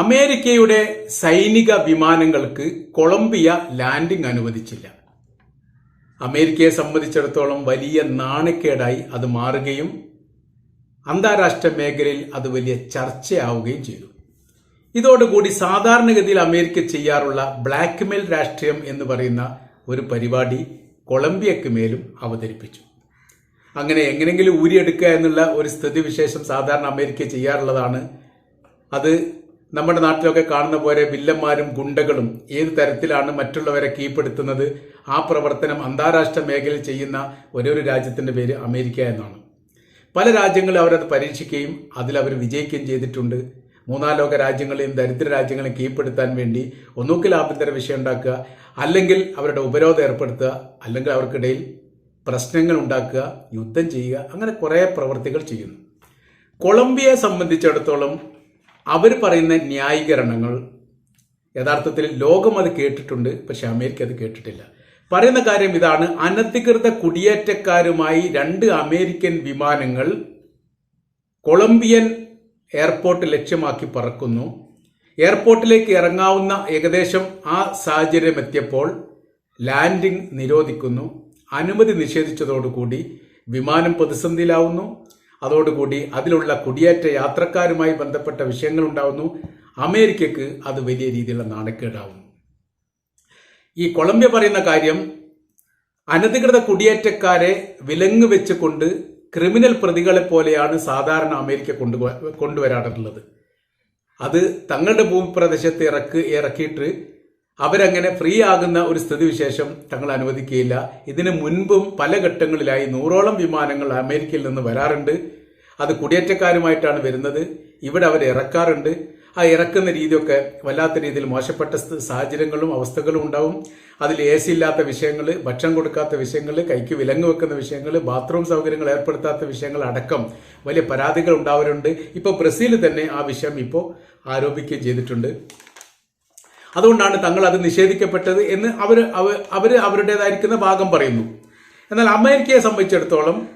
അമേരിക്കയുടെ സൈനിക വിമാനങ്ങൾക്ക് കൊളംബിയ ലാൻഡിംഗ് അനുവദിച്ചില്ല. അമേരിക്കയെ സംബന്ധിച്ചിടത്തോളം വലിയ നാണക്കേടായി അത് മാറുകയും അന്താരാഷ്ട്ര മേഖലയിൽ അത് വലിയ ചർച്ചയാവുകയും ചെയ്തു. ഇതോടുകൂടി സാധാരണഗതിയിൽ അമേരിക്ക ചെയ്യാറുള്ള ബ്ലാക്ക്മെയിൽ രാഷ്ട്രീയം എന്ന് പറയുന്ന ഒരു പരിപാടി കൊളംബിയക്ക് മേലും അവതരിപ്പിച്ചു. അങ്ങനെ എങ്ങനെങ്കിലും ഊരിയെടുക്കുക എന്നുള്ള ഒരു സ്ഥിതിവിശേഷം സാധാരണ അമേരിക്ക ചെയ്യാറുള്ളതാണ്. അത് നമ്മുടെ നാട്ടിലൊക്കെ കാണുന്ന പോലെ വില്ലന്മാരും ഗുണ്ടകളും ഏത് തരത്തിലാണ് മറ്റുള്ളവരെ കീഴ്പ്പെടുത്തുന്നത്? ആ പ്രവർത്തനം അന്താരാഷ്ട്ര മേഖലയിൽ ചെയ്യുന്ന ഒരേ രാജ്യത്തിന്റെ പേര് അമേരിക്ക എന്നാണ്. പല രാജ്യങ്ങളും അവരത് പരീക്ഷിക്കുകയും അതിൽ അവർ വിജയിക്കുകയും ചെയ്തിട്ടുണ്ട്. മൂന്നാം ലോക രാജ്യങ്ങളെയും ദരിദ്ര രാജ്യങ്ങളെയും കീഴ്പ്പെടുത്താൻ വേണ്ടി ഒന്നുകിൽ ആഭ്യന്തര വിഷയം ഉണ്ടാക്കുക അല്ലെങ്കിൽ അവരുടെ ഉപരോധം ഏർപ്പെടുത്തുക അല്ലെങ്കിൽ അവർക്കിടയിൽ പ്രശ്നങ്ങൾ ഉണ്ടാക്കുക യുദ്ധം ചെയ്യുക അങ്ങനെ കുറേ പ്രവർത്തികൾ ചെയ്യുന്നു. കൊളംബിയയെ സംബന്ധിച്ചിടത്തോളം അവർ പറയുന്ന ന്യായീകരണങ്ങൾ യഥാർത്ഥത്തിൽ ലോകം അത് കേട്ടിട്ടുണ്ട് പക്ഷെ അമേരിക്ക അത് കേട്ടിട്ടില്ല. പറയുന്ന കാര്യം ഇതാണ് അനധികൃത കുടിയേറ്റക്കാരുമായി രണ്ട് അമേരിക്കൻ വിമാനങ്ങൾ കൊളംബിയൻ എയർപോർട്ട് ലക്ഷ്യമാക്കി പറക്കുന്നു. എയർപോർട്ടിലേക്ക് ഇറങ്ങാവുന്ന ഏകദേശം ആ സാഹചര്യം എത്തിയപ്പോൾ ലാൻഡിംഗ് നിരോധിക്കുന്നു. അനുമതി നിഷേധിച്ചതോടുകൂടി വിമാനം പ്രതിസന്ധിയിലാവുന്നു. അതോടുകൂടി അതിലുള്ള കുടിയേറ്റ യാത്രക്കാരുമായി ബന്ധപ്പെട്ട വിഷയങ്ങൾ ഉണ്ടാവുന്നു അമേരിക്കക്ക് അത് വലിയ രീതിയിലുള്ള നാണക്കേടാവുന്നു. ഈ കൊളംബിയ പറയുന്ന കാര്യം അനധികൃത കുടിയേറ്റക്കാരെ വിലങ്ങ് വെച്ചുകൊണ്ട് ക്രിമിനൽ പ്രതികളെ പോലെയാണ് സാധാരണ അമേരിക്ക കൊണ്ടു കൊണ്ടുവരാറുള്ളത്. അത് തങ്ങളുടെ ഭൂമിപ്രദേശത്ത് ഇറക്ക് ഇറക്കിയിട്ട് അവരങ്ങനെ ഫ്രീ ആകുന്ന ഒരു സ്ഥിതിവിശേഷം തങ്ങൾ അനുവദിക്കുകയില്ല. ഇതിനു മുൻപും പല ഘട്ടങ്ങളിലായി നൂറോളം വിമാനങ്ങൾ അമേരിക്കയിൽ നിന്ന് വരാറുണ്ട്. അത് കുടിയേറ്റക്കാരുമായിട്ടാണ് വരുന്നത്. ഇവിടെ അവർ ഇറക്കാറുണ്ട്. ആ ഇറക്കുന്ന രീതിയൊക്കെ വല്ലാത്ത രീതിയിൽ മോശപ്പെട്ട സാഹചര്യങ്ങളും അവസ്ഥകളും ഉണ്ടാവും. അതിൽ എ സി ഇല്ലാത്ത വിഷയങ്ങൾ ഭക്ഷണം കൊടുക്കാത്ത വിഷയങ്ങൾ കൈക്ക് വിലങ്ങ് വെക്കുന്ന വിഷയങ്ങൾ ബാത്റൂം സൗകര്യങ്ങൾ ഏർപ്പെടുത്താത്ത വിഷയങ്ങൾ അടക്കം വലിയ പരാതികൾ ഉണ്ടാവാറുണ്ട് ഇപ്പോൾ ബ്രസീൽ തന്നെ ആ വിഷയം ഇപ്പോൾ ആരോപിക്കുകയും ചെയ്തിട്ടുണ്ട്. അതുകൊണ്ടാണ് തങ്ങൾ അത് നിഷേധിക്കപ്പെട്ടത് എന്ന് അവർ അവർ അവരുടേതായിരിക്കുന്ന ഭാഗം പറയുന്നു. എന്നാൽ അമേരിക്കയെ സംബന്ധിച്ചിടത്തോളം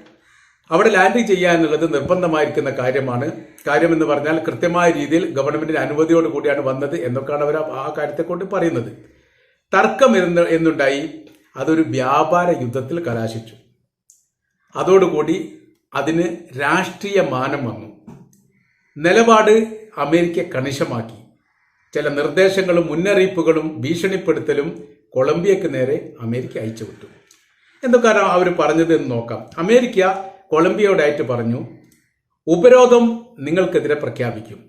അവിടെ ലാൻഡ് ചെയ്യുക എന്നുള്ളത് നിർബന്ധമായിരിക്കുന്ന കാര്യമാണ്. കാര്യമെന്ന് പറഞ്ഞാൽ കൃത്യമായ രീതിയിൽ ഗവൺമെന്റിന്റെ അനുമതിയോട് കൂടിയാണ് വന്നത് എന്നൊക്കെയാണ് അവർ ആ കാര്യത്തെ കൊണ്ട് പറയുന്നത്. തർക്കം എന്ന് എന്നുണ്ടായി അതൊരു വ്യാപാര യുദ്ധത്തിൽ കലാശിച്ചു. അതോടുകൂടി അതിന് രാഷ്ട്രീയ മാനം വന്നു. നിലപാട് അമേരിക്ക കണിശമാക്കി. ചില നിർദ്ദേശങ്ങളും മുന്നറിയിപ്പുകളും ഭീഷണിപ്പെടുത്തലും കൊളംബിയക്ക് നേരെ അമേരിക്ക അയച്ചുവിട്ടു എന്തൊക്കെയാണ് അവർ പറഞ്ഞത് എന്ന് നോക്കാം. അമേരിക്ക കൊളംബിയയോടായിട്ട് പറഞ്ഞു ഉപരോധം നിങ്ങൾക്കെതിരെ പ്രഖ്യാപിക്കും.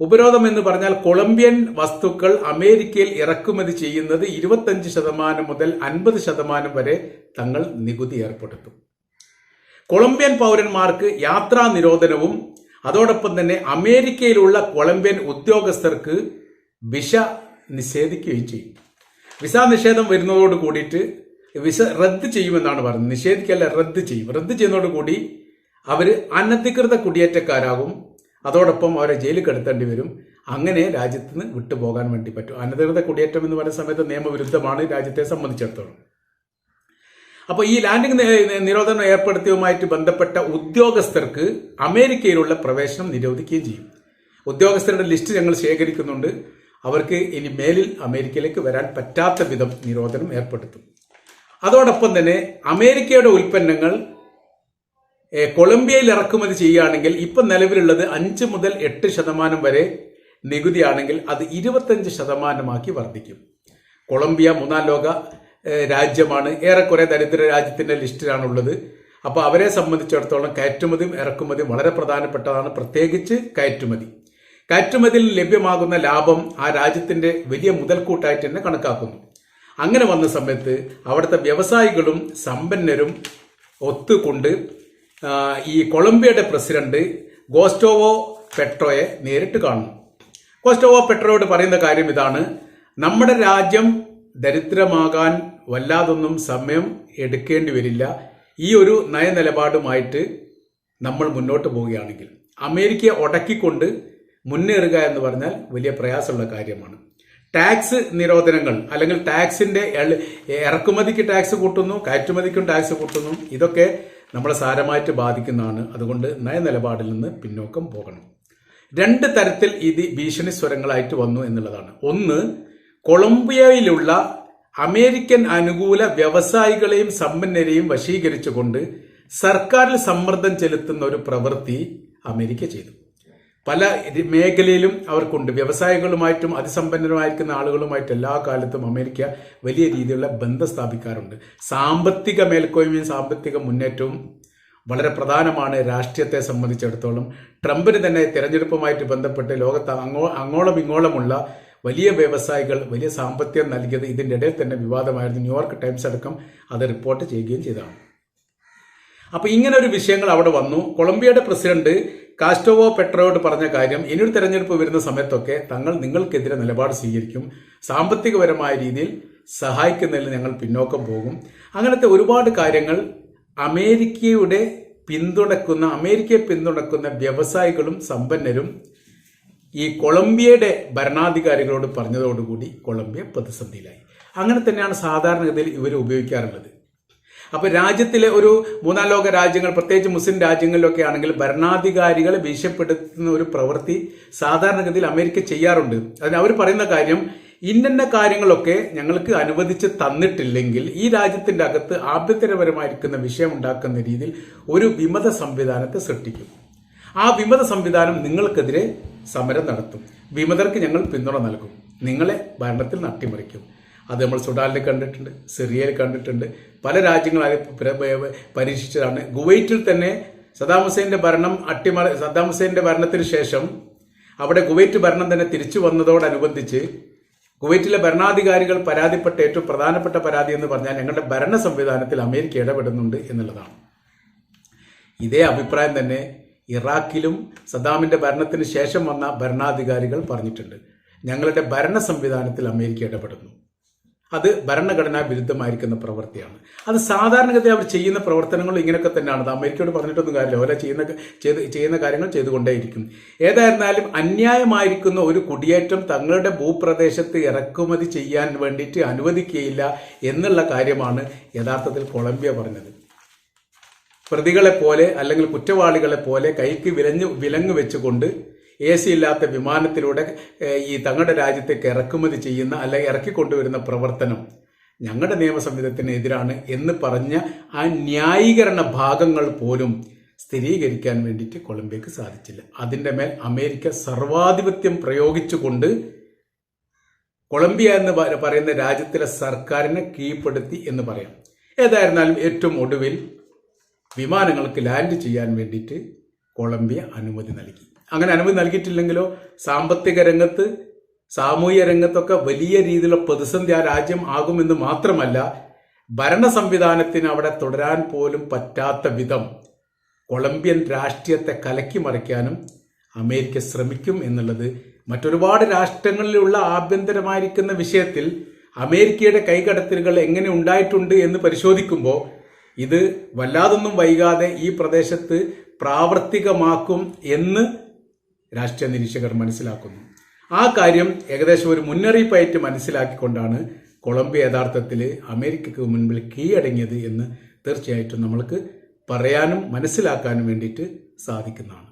ഉപരോധം എന്ന് പറഞ്ഞാൽ കൊളംബിയൻ വസ്തുക്കൾ അമേരിക്കയിൽ ഇറക്കുമതി ചെയ്യുന്നത് ഇരുപത്തഞ്ച് ശതമാനം മുതൽ അൻപത് ശതമാനം വരെ തങ്ങൾ നികുതി ഏർപ്പെടുത്തും. കൊളംബിയൻ പൗരന്മാർക്ക് യാത്രാ നിരോധനവും അതോടൊപ്പം തന്നെ അമേരിക്കയിലുള്ള കൊളംബിയൻ ഉദ്യോഗസ്ഥർക്ക് വിസ നിഷേധിക്കുകയും ചെയ്യും. വിസ നിഷേധം വരുന്നതോട് കൂടിയിട്ട് വിസ റദ്ദ് ചെയ്യുമെന്നാണ് പറയുന്നത്. നിഷേധിക്കല്ല റദ്ദ് ചെയ്യും. റദ്ദ് ചെയ്യുന്നതോട് കൂടി അവർ അനധികൃത കുടിയേറ്റക്കാരാകും. അതോടൊപ്പം അവരെ ജയിലിൽ കിടത്തേണ്ടി വരും. അങ്ങനെ രാജ്യത്ത് നിന്ന് വിട്ടുപോകാൻ വേണ്ടി പറ്റും. അനധികൃത കുടിയേറ്റം എന്ന് പറയുന്ന സമയത്ത് നിയമവിരുദ്ധമാണ് രാജ്യത്തെ സംബന്ധിച്ചിടത്തോളം. അപ്പോൾ ഈ ലാൻഡിംഗ് നിരോധനം ഏർപ്പെടുത്തിയതുമായിട്ട് ബന്ധപ്പെട്ട ഉദ്യോഗസ്ഥർക്ക് അമേരിക്കയിലുള്ള പ്രവേശനം നിരോധിക്കുകയും ചെയ്യും. ഉദ്യോഗസ്ഥരുടെ ലിസ്റ്റ് ഞങ്ങൾ ശേഖരിക്കുന്നുണ്ട്. അവർക്ക് ഇനി മേലിൽ അമേരിക്കയിലേക്ക് വരാൻ പറ്റാത്ത വിധം നിരോധനം ഏർപ്പെടുത്തും. അതോടൊപ്പം തന്നെ അമേരിക്കയുടെ ഉൽപ്പന്നങ്ങൾ കൊളംബിയയിൽ ഇറക്കുമതി ചെയ്യുകയാണെങ്കിൽ ഇപ്പം നിലവിലുള്ളത് അഞ്ച് മുതൽ എട്ട് ശതമാനം വരെ നികുതിയാണെങ്കിൽ അത് ഇരുപത്തഞ്ച് ശതമാനമാക്കി വർദ്ധിക്കും. കൊളംബിയ മൂന്നാം ലോക രാജ്യമാണ്. ഏറെക്കുറെ ദരിദ്ര രാജ്യത്തിന്റെ ലിസ്റ്റിലാണുള്ളത്. അപ്പോൾ അവരെ സംബന്ധിച്ചിടത്തോളം കയറ്റുമതിയും ഇറക്കുമതിയും വളരെ പ്രധാനപ്പെട്ടതാണ്. പ്രത്യേകിച്ച് കയറ്റുമതി. കയറ്റുമതിയിൽ ലഭ്യമാകുന്ന ലാഭം ആ രാജ്യത്തിന്റെ വലിയ മുതൽക്കൂട്ടായിട്ട് തന്നെ കണക്കാക്കുന്നു. അങ്ങനെ വന്ന സമയത്ത് അവിടുത്തെ വ്യവസായികളും സമ്പന്നരും ഒത്തുകൊണ്ട് ഈ കൊളംബിയയുടെ പ്രസിഡന്റ് ഗോസ്റ്റോവോ പെട്രോയെ നേരിട്ട് കാണുന്നു ഗോസ്റ്റോവോ പെട്രോയോട് പറയുന്ന കാര്യം ഇതാണ്. നമ്മുടെ രാജ്യം ദരിദ്രമാകാൻ വല്ലാതൊന്നും സമയം എടുക്കേണ്ടി വരില്ല. ഈ ഒരു നയനിലപാടുമായിട്ട് നമ്മൾ മുന്നോട്ട് പോവുകയാണെങ്കിൽ. അമേരിക്കയെ ഒടക്കിക്കൊണ്ട് മുന്നേറുക എന്ന് പറഞ്ഞാൽ വലിയ പ്രയാസമുള്ള കാര്യമാണ്. ടാക്സ് നിരോധനങ്ങൾ അല്ലെങ്കിൽ ടാക്സിന്റെ ഇറക്കുമതിക്ക് ടാക്സ് കൂട്ടുന്നു കയറ്റുമതിക്കും ടാക്സ് കൂട്ടുന്നു ഇതൊക്കെ നമ്മളെ സാരമായിട്ട് ബാധിക്കുന്നതാണ്. അതുകൊണ്ട് നയനിലപാടിൽ നിന്ന് പിന്നോക്കം പോകണം. രണ്ട് തരത്തിൽ ഇത് ഭീഷണി സ്വരങ്ങളായിട്ട് വന്നു എന്നുള്ളതാണ്. ഒന്ന് കൊളംബിയയിലുള്ള അമേരിക്കൻ അനുകൂല വ്യവസായികളെയും സമ്പന്നരെയും വശീകരിച്ചുകൊണ്ട് സർക്കാരിൽ സമ്മർദ്ദം ചെലുത്തുന്ന ഒരു പ്രവൃത്തി അമേരിക്ക ചെയ്തു. പല മേഖലയിലും അവർക്കുണ്ട്. വ്യവസായികളുമായിട്ടും അതിസമ്പന്നരുമായിരിക്കുന്ന ആളുകളുമായിട്ട് എല്ലാ കാലത്തും അമേരിക്ക വലിയ രീതിയിലുള്ള ബന്ധം സ്ഥാപിക്കാറുണ്ട്. സാമ്പത്തിക മേൽക്കോയ്മയും സാമ്പത്തിക മുന്നേറ്റവും വളരെ പ്രധാനമാണ് രാഷ്ട്രീയത്തെ സംബന്ധിച്ചിടത്തോളം. ട്രംപിന് തന്നെ തെരഞ്ഞെടുപ്പുമായിട്ട് ബന്ധപ്പെട്ട് ലോകത്ത് അങ്ങോ അങ്ങോളം ഇങ്ങോളമുള്ള വലിയ വ്യവസായികൾ വലിയ സാമ്പത്തികം നൽകിയത് ഇതിന്റെ ഇടയിൽ തന്നെ വിവാദമായിരുന്നു. ന്യൂയോർക്ക് ടൈംസ് അടക്കം അത് റിപ്പോർട്ട് ചെയ്യുകയും ചെയ്തതാണ്. അപ്പൊ ഇങ്ങനെ ഒരു വിഷയങ്ങൾ അവിടെ വന്നു. കൊളംബിയയുടെ പ്രസിഡന്റ് കാസ്റ്റോവോ പെട്രോയോട് പറഞ്ഞ കാര്യം ഇനിയൊരു തെരഞ്ഞെടുപ്പ് വരുന്ന സമയത്തൊക്കെ തങ്ങൾ നിങ്ങൾക്കെതിരെ നിലപാട് സ്വീകരിക്കും. സാമ്പത്തികപരമായ രീതിയിൽ സഹായിക്കുന്നതിൽ ഞങ്ങൾ പിന്നോക്കം പോകും. അങ്ങനത്തെ ഒരുപാട് കാര്യങ്ങൾ അമേരിക്കയുടെ പിന്തുണക്കുന്ന അമേരിക്കയെ പിന്തുണക്കുന്ന വ്യവസായികളും സമ്പന്നരും ഈ കൊളംബിയയുടെ ഭരണാധികാരികളോട് പറഞ്ഞതോടുകൂടി കൊളംബിയ പ്രതിസന്ധിയിലായി അങ്ങനെ തന്നെയാണ് സാധാരണഗതിയിൽ ഇവർ ഉപയോഗിക്കാറുള്ളത്. അപ്പൊ രാജ്യത്തിലെ ഒരു മൂന്നാം ലോക രാജ്യങ്ങൾ പ്രത്യേകിച്ച് മുസ്ലിം രാജ്യങ്ങളിലൊക്കെ ആണെങ്കിൽ ഭരണാധികാരികളെ ഭീഷണിപ്പെടുത്തുന്ന ഒരു പ്രവൃത്തി സാധാരണഗതിയിൽ അമേരിക്ക ചെയ്യാറുണ്ട്. അതിന് അവർ പറയുന്ന കാര്യം ഇന്നന്ന കാര്യങ്ങളൊക്കെ ഞങ്ങൾക്ക് അനുവദിച്ച് തന്നിട്ടില്ലെങ്കിൽ ഈ രാജ്യത്തിന്റെ അകത്ത് ആഭ്യന്തരപരമായിരിക്കുന്ന വിഷയം ഉണ്ടാക്കുന്ന രീതിയിൽ ഒരു വിമത സംവിധാനത്തെ സൃഷ്ടിക്കും. ആ വിമത സംവിധാനം നിങ്ങൾക്കെതിരെ സമരം നടത്തും. വിമതർക്ക് ഞങ്ങൾ പിന്തുണ നൽകും. നിങ്ങളെ ഭരണത്തിൽ നട്ടിമറിക്കും. അത് നമ്മൾ സുഡാനിൽ കണ്ടിട്ടുണ്ട് സിറിയയിൽ കണ്ടിട്ടുണ്ട്. പല രാജ്യങ്ങളായി പരീക്ഷിച്ചതാണ്. കുവൈറ്റിൽ തന്നെ സദാം ഹുസൈന്റെ ഭരണം അട്ടിമറി സദ്ദാം ഹുസൈന്റെ ഭരണത്തിന് ശേഷം അവിടെ കുവൈറ്റ് ഭരണം തന്നെ തിരിച്ചു വന്നതോടനുബന്ധിച്ച് കുവൈറ്റിലെ ഭരണാധികാരികൾ പരാതിപ്പെട്ട ഏറ്റവും പ്രധാനപ്പെട്ട പരാതി എന്ന് പറഞ്ഞാൽ ഞങ്ങളുടെ ഭരണ സംവിധാനത്തിൽ അമേരിക്ക ഇടപെടുന്നുണ്ട് എന്നുള്ളതാണ്. ഇതേ അഭിപ്രായം തന്നെ ഇറാഖിലും സദാമിന്റെ ഭരണത്തിന് ശേഷം വന്ന ഭരണാധികാരികൾ പറഞ്ഞിട്ടുണ്ട്. ഞങ്ങളുടെ ഭരണ സംവിധാനത്തിൽ അമേരിക്ക ഇടപെടുന്നു. അത് ഭരണഘടനാ വിരുദ്ധമായിരിക്കുന്ന പ്രവൃത്തിയാണ്. അത് സാധാരണഗതി അവർ ചെയ്യുന്ന പ്രവർത്തനങ്ങൾ ഇങ്ങനെയൊക്കെ തന്നെയാണ്. അത് അമേരിക്കയോട് പറഞ്ഞിട്ടൊന്നും കാര്യമില്ല. ഓരോ ചെയ്യുന്ന ചെയ്ത് ചെയ്യുന്ന കാര്യങ്ങൾ ചെയ്തുകൊണ്ടേയിരിക്കും. ഏതായിരുന്നാലും അന്യായമായിരിക്കുന്ന ഒരു കുടിയേറ്റം തങ്ങളുടെ ഭൂപ്രദേശത്ത് ഇറക്കുമതി ചെയ്യാൻ വേണ്ടിയിട്ട് അനുവദിക്കുകയില്ല എന്നുള്ള കാര്യമാണ് യഥാർത്ഥത്തിൽ കൊളംബിയ പറഞ്ഞത്. പ്രതികളെ പോലെ അല്ലെങ്കിൽ കുറ്റവാളികളെ പോലെ കൈക്ക് വിലഞ്ഞ് വിലങ്ങ് വെച്ചുകൊണ്ട് എ സി ഇല്ലാത്ത വിമാനത്തിലൂടെ ഈ തങ്ങളുടെ രാജ്യത്തേക്ക് ഇറക്കുമതി ചെയ്യുന്ന അല്ലെങ്കിൽ ഇറക്കിക്കൊണ്ടുവരുന്ന പ്രവർത്തനം ഞങ്ങളുടെ നിയമ എതിരാണ് എന്ന് പറഞ്ഞ ആ ന്യായീകരണ ഭാഗങ്ങൾ പോലും സ്ഥിരീകരിക്കാൻ വേണ്ടിയിട്ട് കൊളംബിയക്ക് സാധിച്ചില്ല. അതിന്റെ മേൽ അമേരിക്ക സർവാധിപത്യം പ്രയോഗിച്ചുകൊണ്ട് കൊളംബിയ എന്ന് പറയുന്ന രാജ്യത്തിലെ സർക്കാരിനെ കീഴ്പ്പെടുത്തി എന്ന് പറയാം. ഏതായിരുന്നാലും ഏറ്റവും ഒടുവിൽ വിമാനങ്ങൾക്ക് ലാൻഡ് ചെയ്യാൻ വേണ്ടിയിട്ട് കൊളംബിയ അനുമതി നൽകി. അങ്ങനെ അനുമതി നൽകിയിട്ടില്ലെങ്കിലോ? സാമ്പത്തിക രംഗത്ത് സാമൂഹ്യ രംഗത്തൊക്കെ വലിയ രീതിയിലുള്ള പ്രതിസന്ധി ആ രാജ്യം ആകുമെന്ന് മാത്രമല്ല ഭരണ സംവിധാനത്തിന് അവിടെ തുടരാൻ പോലും പറ്റാത്ത വിധം കൊളംബിയൻ രാഷ്ട്രീയത്തെ കലക്കി മറിക്കാനും അമേരിക്ക ശ്രമിക്കും എന്നുള്ളത് മറ്റൊരുപാട് രാഷ്ട്രങ്ങളിലുള്ള ആഭ്യന്തരമായിരിക്കുന്ന വിഷയത്തിൽ അമേരിക്കയുടെ കൈകടത്തലുകൾ എങ്ങനെ ഉണ്ടായിട്ടുണ്ട് എന്ന് പരിശോധിക്കുമ്പോൾ ഇത് വല്ലാതൊന്നും വൈകാതെ ഈ പ്രദേശത്ത് പ്രാവർത്തികമാക്കും എന്ന് രാഷ്ട്രീയ നിരീക്ഷകർ മനസ്സിലാക്കുന്നു. ആ കാര്യം ഏകദേശം ഒരു മുന്നറിയിപ്പായിട്ട് മനസ്സിലാക്കിക്കൊണ്ടാണ് കൊളംബിയ യഥാർത്ഥത്തിൽ അമേരിക്കക്ക് മുൻപിൽ കീഴടങ്ങിയത് എന്ന് തീർച്ചയായിട്ടും നമ്മൾക്ക് പറയാനും മനസ്സിലാക്കാനും വേണ്ടിയിട്ട് സാധിക്കുന്നതാണ്.